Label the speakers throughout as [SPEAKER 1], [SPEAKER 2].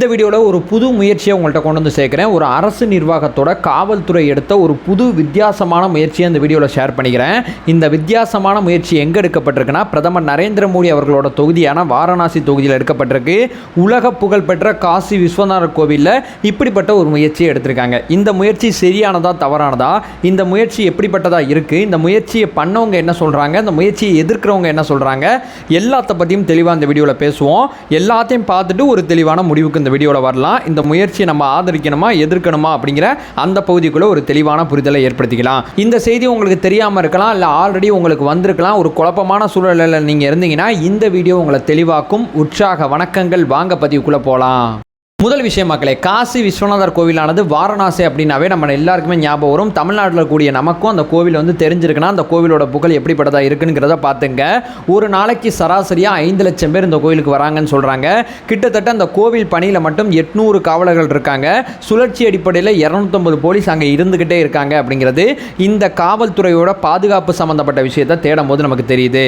[SPEAKER 1] இந்த வீடியோவில் ஒரு புது முயற்சியை உங்கள்கிட்ட கொண்டு வந்து சேர்க்குறேன். ஒரு அரசு நிர்வாகத்தோட காவல்துறை எடுத்த ஒரு புது வித்தியாசமான முயற்சியை இந்த வீடியோவில் ஷேர் பண்ணிக்கிறேன். இந்த வித்தியாசமான முயற்சி எங்கே எடுக்கப்பட்டிருக்குன்னா பிரதமர் நரேந்திர மோடி அவர்களோட தொகுதியான வாரணாசி தொகுதியில் எடுக்கப்பட்டிருக்கு. உலக புகழ்பெற்ற காசி விஸ்வநாதர் கோவிலில் இப்படிப்பட்ட ஒரு முயற்சியை எடுத்திருக்காங்க. இந்த முயற்சி சரியானதா தவறானதா? இந்த முயற்சி எப்படிப்பட்டதாக இருக்குது இந்த முயற்சியை பண்ணவங்க என்ன சொல்கிறாங்க இந்த முயற்சியை எதிர்க்கிறவங்க என்ன சொல்கிறாங்க எல்லாத்த பற்றியும் தெளிவாக இந்த வீடியோவில் பேசுவோம். எல்லாத்தையும் பார்த்துட்டு ஒரு தெளிவான முடிவுக்கு இந்த வீடியோவில் வரலாம். இந்த முயற்சியை நம்ம ஆதரிக்கணுமா எதிர்க்கணுமா அப்படிங்கிற அந்த பகுதிக்குள்ளே ஒரு தெளிவான புரிதலை ஏற்படுத்திக்கலாம். இந்த செய்தி உங்களுக்கு தெரியாமல் இருக்கலாம் இல்லை ஆல்ரெடி உங்களுக்கு வந்திருக்கலாம். ஒரு குழப்பமான சூழலில் நீங்கள் இருந்தீங்கன்னா இந்த வீடியோ உங்களை தெளிவாக்கும். உற்சாக வணக்கங்கள். வாங்க பதிவுக்குள்ளே போகலாம் முதல் விஷயம் மக்களே காசி விஸ்வநாதர் கோவிலானது வாரணாசி அப்படின்னாவே நம்ம எல்லாருக்குமே ஞாபகம் வரும். தமிழ்நாட்டில் கூடிய நமக்கும் அந்த கோவில் வந்து தெரிஞ்சிருக்குன்னா அந்த கோவிலோட புகழ் எப்படிப்பட்டதாக இருக்குங்கிறத பார்த்துங்க. ஒரு நாளைக்கு சராசரியாக ஐந்து லட்சம் பேர் இந்த கோவிலுக்கு வராங்கன்னு சொல்கிறாங்க கிட்டத்தட்ட அந்த கோவில் பணியில் மட்டும் எட்நூறு காவலர்கள் இருக்காங்க. சுழற்சி அடிப்படையில் இரநூத்தொம்பது போலீஸ் அங்கே இருந்துக்கிட்டே இருக்காங்க அப்படிங்கிறது இந்த காவல்துறையோட பாதுகாப்பு சம்மந்தப்பட்ட விஷயத்தை தேடும் போது நமக்கு தெரியுது.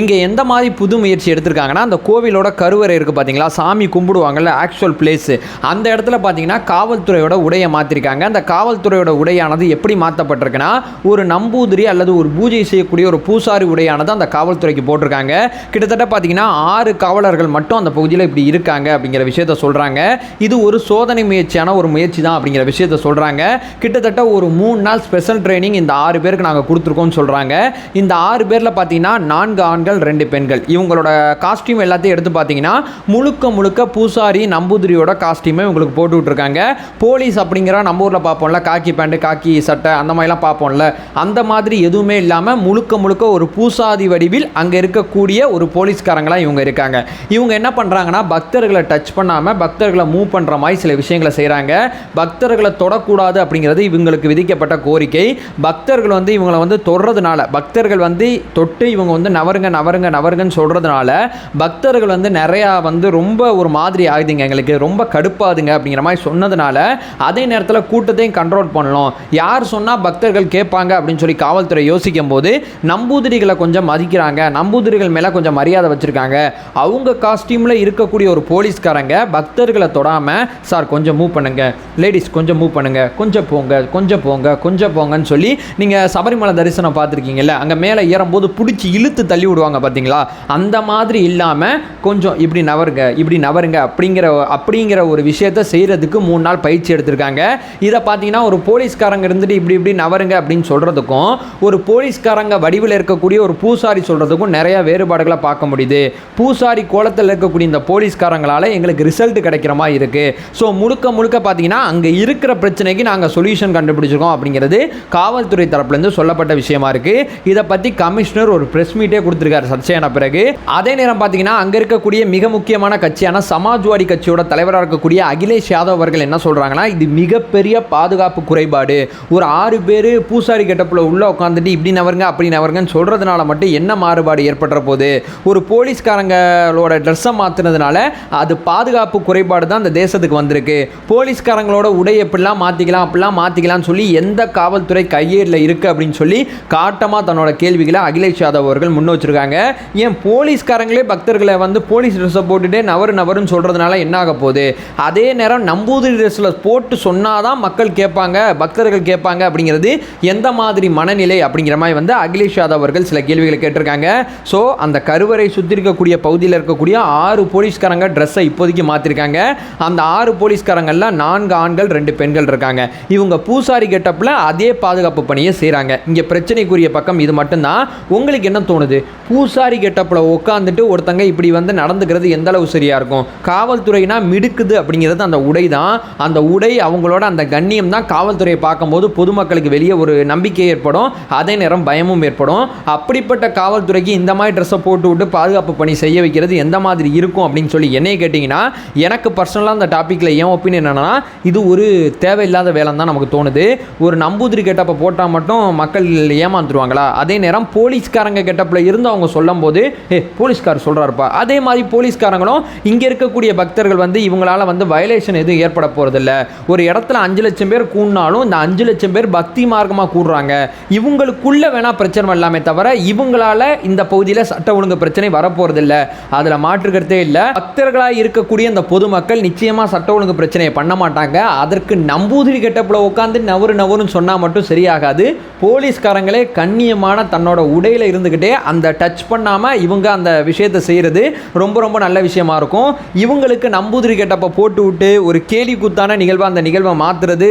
[SPEAKER 1] இங்கே எந்த மாதிரி புது முயற்சி எடுத்திருக்காங்கன்னா அந்த கோவிலோட கருவறை இருக்குது பார்த்தீங்களா சாமி கும்பிடுவாங்கல்ல ஆக்சுவல் பிளேஸ் அந்த இடத்துல பார்த்தீங்கன்னா காவல்துறையோட உடையை மாற்றிருக்காங்க அந்த காவல்துறையோட உடையானது எப்படி மாற்றப்பட்டிருக்குன்னா ஒரு நம்பூதிரி அல்லது ஒரு பூஜை செய்யக்கூடிய ஒரு பூசாரி உடையானது அந்த காவல்துறைக்கு போட்டிருக்காங்க. கிட்டத்தட்ட பார்த்தீங்கன்னா ஆறு காவலர்கள் மட்டும் அந்த பகுதியில் இப்படி இருக்காங்க அப்படிங்கிற விஷயத்த சொல்கிறாங்க இது ஒரு சோதனை முயற்சியான ஒரு முயற்சி தான் அப்படிங்கிற விஷயத்த சொல்கிறாங்க கிட்டத்தட்ட ஒரு மூணு நாள் ஸ்பெஷல் ட்ரைனிங் இந்த ஆறு பேருக்கு நாங்கள் கொடுத்துருக்கோம்னு சொல்கிறாங்க இந்த ஆறு பேரில் பார்த்தீங்கன்னா நான்கு ஆண்கள் ரெண்டு பெண்கள். இவங்களோட காஸ்டியூம் எல்லாத்தையும் எடுத்து பார்த்தீங்கன்னா முழுக்க முழுக்க பூசாரி நம்பூதிரியோட காஸ்டியூமே உங்களுக்கு போட்டு விட்ருக்காங்க போலீஸ் அப்படிங்கிற நம்ம ஊரில் பார்ப்போம்ல காக்கி பேண்ட்டு காக்கி சட்டை அந்த மாதிரிலாம் பார்ப்போம்ல. அந்த மாதிரி எதுவுமே இல்லாமல் முழுக்க முழுக்க ஒரு பூசாதி வடிவில் அங்கே இருக்கக்கூடிய ஒரு போலீஸ்காரங்களாக இவங்க இருக்காங்க. இவங்க என்ன பண்ணுறாங்கன்னா பக்தர்களை டச் பண்ணாமல் பக்தர்களை மூவ் பண்ணுற மாதிரி சில விஷயங்களை செய்கிறாங்க பக்தர்களை தொடக்கூடாது அப்படிங்கிறது இவங்களுக்கு விதிக்கப்பட்ட கோரிக்கை. பக்தர்கள் வந்து இவங்களை வந்து தொடுறதுனால பக்தர்கள் வந்து தொட்டு இவங்க வந்து நவருங்க நவருங்க நவருங்கன்னு சொல்கிறதுனால பக்தர்கள் வந்து நிறையா வந்து ரொம்ப ஒரு மாதிரி ஆகுதுங்க எங்களுக்கு. ரொம்ப கடுப்பாதுங்க அப்படிங்கிற மாதிரி சொன்னதுனால அதே நேரத்தில் கூட்டத்தையும் கண்ட்ரோல் பண்ணலாம் யார் சொன்னால் பக்தர்கள் கேட்பாங்க அப்படின்னு சொல்லி காவல்துறை யோசிக்கும் போது நம்பூதிரிகளை கொஞ்சம் மதிக்கிறாங்க. நம்பூதிரிகள் மேலே கொஞ்சம் மரியாதை வச்சுருக்காங்க. அவங்க காஸ்டியூமில் இருக்கக்கூடிய ஒரு போலீஸ்காரங்க பக்தர்களை தொடாமல் சார் கொஞ்சம் மூவ் பண்ணுங்கள் லேடிஸ் கொஞ்சம் மூவ் பண்ணுங்கள் கொஞ்சம் போங்க. கொஞ்சம் போங்க. கொஞ்சம் போங்கன்னு சொல்லி நீங்கள் சபரிமலை தரிசனம் பார்த்துருக்கீங்கல்ல அங்கே மேலே ஏறும்போது பிடிச்சி இழுத்து தள்ளி விடுவாங்க பார்த்தீங்களா? அந்த மாதிரி இல்லாமல் கொஞ்சம் இப்படி நவருங்க இப்படி நவருங்க அப்படிங்கிற அப்படிங்கிற ஒரு விஷயத்தை செய்கிறதுக்கு மூணு நாள் பயிற்சி எடுத்திருக்காங்க. இதை பார்த்தீங்கன்னா ஒரு போலீஸ்காரங்க இருந்துட்டு இப்படி இப்படி நவருங்க அப்படின்னு சொல்கிறதுக்கும் ஒரு போலீஸ்காரங்க வடிவில் இருக்கக்கூடிய ஒரு பூசாரி சொல்கிறதுக்கும் நிறைய வேறுபாடுகளை பார்க்க முடியுது. பூசாரி கோலத்தில் இருக்கக்கூடிய இந்த போலீஸ்காரங்களால் எங்களுக்கு ரிசல்ட் கிடைக்கிற மாதிரி இருக்குது ஸோ முழுக்க முழுக்க பார்த்தீங்கன்னா அங்கே இருக்கிற பிரச்சனைக்கு நாங்கள் சொல்யூஷன் கண்டுபிடிச்சிருக்கோம் அப்படிங்கிறது காவல்துறை தரப்புலேருந்து சொல்லப்பட்ட விஷயமா இருக்குது இதை பற்றி கமிஷனர் ஒரு ப்ரெஸ் மீட்டே கொடுத்துருக்காரு சர்ச்சையான பிறகு. அதே நேரம் பார்த்தீங்கன்னா அங்கே இருக்கக்கூடிய மிக முக்கியமான கட்சியான சமாஜ்வாடி கட்சியோட தலைவராக இருக்கக்கூடிய அகிலேஷ் யாதவ் அவர்கள் என்ன சொல்கிறாங்கன்னா இது மிகப்பெரிய பாதுகாப்பு குறைபாடு. ஒரு ஆறு பேர் பூசாரி கெட்டப்பில் உள்ளே உட்காந்துட்டு இப்படி நவருங்க அப்படி நவருங்கன்னு சொல்கிறதுனால மட்டும் என்ன மாறுபாடு ஏற்படுற போது ஒரு போலீஸ்காரங்களோட ட்ரெஸ்ஸை மாற்றினதுனால அது பாதுகாப்பு குறைபாடு தான் அந்த தேசத்துக்கு வந்திருக்கு. போலீஸ்காரங்களோட உடை எப்படிலாம் மாற்றிக்கலாம் அப்படிலாம் மாற்றிக்கலாம்னு சொல்லி எந்த காவல்துறை கையேறில் இருக்குது அப்படின்னு சொல்லி காட்டமாக தன்னோட கேள்விகளை அகிலேஷ் யாதவ் அவர்கள் முன் வச்சிருக்காங்க. ஏன் போலீஸ்காரங்களே பக்தர்களை வந்து போலீஸ் ட்ரெஸ்ஸை போட்டுட்டே நவரு நவருன்னு சொல்கிறதுனால என்ன ஆக போகுது? அதே நேரம் நம்பூதிரி ட்ரெஸ்ஸில் போட்டு சொன்னால் தான் மக்கள் கேட்பாங்க பக்தர்கள் கேட்பாங்க அப்படிங்கிறது எந்த மாதிரி மனநிலை அப்படிங்கிற மாதிரி வந்து அகிலேஷ் யாதவ் அவர்கள் சில கேள்விகளை கேட்டிருக்காங்க. ஸோ அந்த கருவறை சுற்றி இருக்கக்கூடிய பகுதியில் இருக்கக்கூடிய ஆறு போலீஸ்காரங்க ட்ரெஸ்ஸை இப்போதைக்கு மாற்றிருக்காங்க அந்த ஆறு போலீஸ்காரங்களில் நான்கு ஆண்கள் ரெண்டு பெண்கள் இருக்காங்க. இவங்க பூசாரி கெட்டப்பில் அதே பாதுகாப்பு பணியை செய்கிறாங்க இங்கே பிரச்சனைக்குரிய பக்கம் இது மட்டும்தான். உங்களுக்கு என்ன தோணுது? பூசாரி கெட்டப்பில் உட்காந்துட்டு ஒருத்தங்க இப்படி வந்து நடந்துக்கிறது எந்த அளவு சரியாக இருக்கும்? காவல்துறைனா மிடுக்குது அப்படிங்கிறது அந்த உடை தான். அந்த உடை அவங்களோட அந்த கண்ணியம் தான் காவல்துறையை பார்க்கும்போது பொதுமக்களுக்கு வெளியே ஒரு நம்பிக்கை ஏற்படும். அதே நேரம் பயமும் ஏற்படும். அப்படிப்பட்ட காவல்துறைக்கு இந்த மாதிரி ட்ரெஸ்ஸை போட்டு விட்டு பாதுகாப்பு பணி செய்ய வைக்கிறது எந்த மாதிரி இருக்கும் அப்படின்னு சொல்லி என்னைய கேட்டிங்கன்னா எனக்கு பர்சனலாக அந்த டாப்பிக்கில் என் ஒப்பீனியன் என்னென்னா இது ஒரு தேவையில்லாத வேலை தான் நமக்கு தோணுது. ஒரு நம்பூதிரி கெட்டப்போ போட்டால் மட்டும் மக்கள் ஏமாந்துருவாங்களா? அதே நேரம் போலீஸ்காரங்க கெட்டப்பில் இருந்து அவங்க சொல்லும் போது ஏ போலீஸ்கார் சொல்கிறாருப்பா அதே மாதிரி போலீஸ்காரங்களும் இங்கே இருக்கக்கூடிய பக்தர்கள் வந்து இவங்கள உங்களால் வந்து வயலேஷன் எதுவும் ஏற்பட போகிறதில்ல ஒரு இடத்துல அஞ்சு லட்சம் பேர் கூடினாலும் இந்த அஞ்சு லட்சம் பேர் பக்தி மார்க்கமாக கூடுறாங்க. இவங்களுக்குள்ள வேணால் பிரச்சனை வரலாமே தவிர இவங்களால இந்த பகுதியில் சட்ட ஒழுங்கு பிரச்சனை வரப்போகிறதில்ல அதில் மாற்றுக்கிறதே இல்லை. பக்தர்களாக இருக்கக்கூடிய இந்த பொதுமக்கள் நிச்சயமாக சட்ட ஒழுங்கு பிரச்சனையை பண்ண மாட்டாங்க. அதற்கு நம்பூதிரி கெட்டப்பில் உட்காந்து நவரு நவருன்னு சொன்னால் மட்டும் சரியாகாது. போலீஸ்காரங்களே கண்ணியமான தன்னோட உடையில் இருந்துக்கிட்டே அந்த டச் பண்ணாமல் இவங்க அந்த விஷயத்தை செய்கிறது ரொம்ப ரொம்ப நல்ல விஷயமா இருக்கும். இவங்களுக்கு நம்பூதிரி கெட்டப்ப போட்டு விட்டு ஒரு கேலி குத்தான நிகழ்வாக அந்த நிகழ்வை மாற்றுறது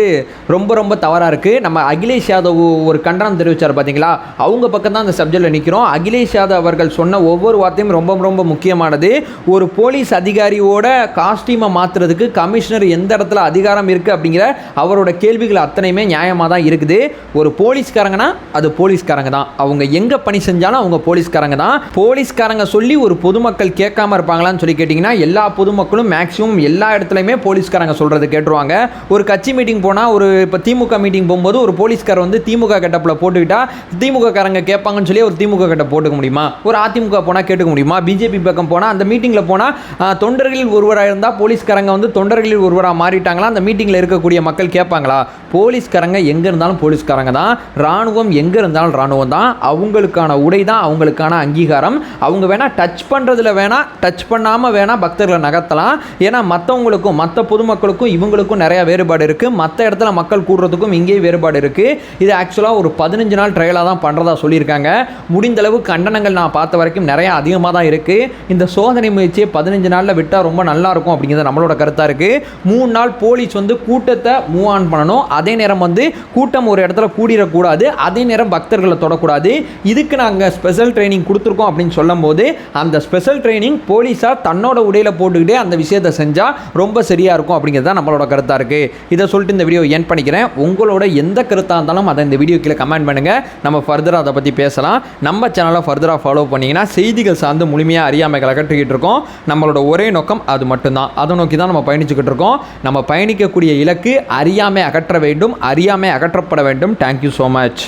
[SPEAKER 1] ரொம்ப ரொம்ப தவறாக இருக்குது நம்ம அகிலேஷ் யாதவ் ஒரு கண்டனம் தெரிவித்தார் பார்த்தீங்களா அவங்க பக்கம் தான் அந்த சப்ஜெக்டில் நிற்கிறோம் அகிலேஷ் யாதவ் அவர்கள் சொன்ன ஒவ்வொரு வார்த்தையும் ரொம்ப ரொம்ப முக்கியமானது. ஒரு போலீஸ் அதிகாரியோட காஸ்டியூமை மாற்றுறதுக்கு கமிஷனர் எந்த இடத்துல அதிகாரம் இருக்குது அப்படிங்கிற அவரோட கேள்விகள் அத்தனையுமே நியாயமாக தான் இருக்குது. ஒரு போலீஸ்காரங்கன்னா அது போலீஸ்காரங்க தான். அவங்க எங்கே பணி செஞ்சாலும் அவங்க போலீஸ்காரங்க தான். போலீஸ்காரங்க சொல்லி ஒரு பொதுமக்கள் கேட்காம இருப்பாங்களான்னு சொல்லி கேட்டிங்கன்னா எல்லா பொதுமக்களும் மேக்ஸிமம் எல்லா எல்லா இடத்துலையுமே போலீஸ்காரங்க சொல்கிறது கேட்டுருவாங்க. ஒரு கட்சி மீட்டிங் போனால் ஒரு இப்போ திமுக மீட்டிங் போகும்போது ஒரு போலீஸ்கார் வந்து திமுக கெட்டப்பில் போட்டுக்கிட்டா திமுக காரங்க கேட்பாங்கன்னு சொல்லி ஒரு திமுக கெட்ட போட்டுக்க முடியுமா? ஒரு அதிமுக போனால் கேட்டுக்க முடியுமா? பிஜேபி பக்கம் போனால் அந்த மீட்டிங்கில் போனால் தொண்டர்களில் ஒருவராக இருந்தால் போலீஸ்காரங்க வந்து தொண்டர்களில் ஒருவராக மாறிட்டாங்களா? அந்த மீட்டிங்கில் இருக்கக்கூடிய மக்கள் கேட்பாங்களா? போலீஸ்காரங்க எங்கே இருந்தாலும் போலீஸ்காரங்க தான். ராணுவம் எங்கே இருந்தாலும் ராணுவம் தான். அவங்களுக்கான உடை தான் அவங்களுக்கான அங்கீகாரம். அவங்க வேணால் டச் பண்ணுறதுல வேணால் டச் பண்ணாமல் வேணால் பக்தர்களை நகர்த்தலாம். ஏன்னா மற்றவங்களுக்கும் மற்ற பொதுமக்களுக்கும் இவங்களுக்கும் நிறையா வேறுபாடு இருக்குது மற்ற இடத்துல மக்கள் கூடுறதுக்கும் இங்கேயே வேறுபாடு இருக்குது இது ஆக்சுவலாக ஒரு பதினஞ்சு நாள் ட்ரையலாக தான் பண்ணுறதா சொல்லியிருக்காங்க. முடிந்தளவு கண்டனங்கள் நான் பார்த்த வரைக்கும் நிறையா அதிகமாக தான் இருக்குது இந்த சோதனை முயற்சியை பதினஞ்சு நாளில் விட்டால் ரொம்ப நல்லாயிருக்கும் அப்படிங்கிறது நம்மளோட கருத்தாக இருக்குது மூணு நாள் போலீஸ் வந்து கூட்டத்தை மூவ் ஆன் பண்ணணும். அதே நேரம் வந்து கூட்டம் ஒரு இடத்துல கூடிடக்கூடாது. அதே நேரம் பக்தர்களை தொடக்கூடாது. இதுக்கு நாங்கள் ஸ்பெஷல் ட்ரைனிங் கொடுத்துருக்கோம் அப்படின்னு சொல்லும்போது அந்த ஸ்பெஷல் ட்ரைனிங் போலீஸார் தன்னோட உடையில் போட்டுக்கிட்டே அந்த விஷயத்தை செஞ்சால் ரொம்ப சரியாக இருக்கும் அப்படிங்கிறது தான் நம்மளோட கருத்தாக இருக்குது இதை சொல்லிட்டு இந்த வீடியோ என் பண்ணிக்கிறேன். உங்களோட எந்த கருத்தாக இருந்தாலும் அதை இந்த வீடியோ கீழே கமெண்ட் பண்ணுங்கள் நம்ம ஃபர்தராக அதை பற்றி பேசலாம். நம்ம சேனலை ஃபர்தராக ஃபாலோ பண்ணிங்கன்னா செய்திகள் சார்ந்து முழுமையாக அறியாமைகள் அகற்றிக்கிட்டு இருக்கோம். நம்மளோட ஒரே நோக்கம் அது மட்டும்தான். அதை நோக்கி தான் நம்ம பயணிச்சுக்கிட்டு இருக்கோம். நம்ம பயணிக்கக்கூடிய இலக்கு அறியாமை அகற்ற வேண்டும் அறியாமை அகற்றப்பட வேண்டும். Thank you so much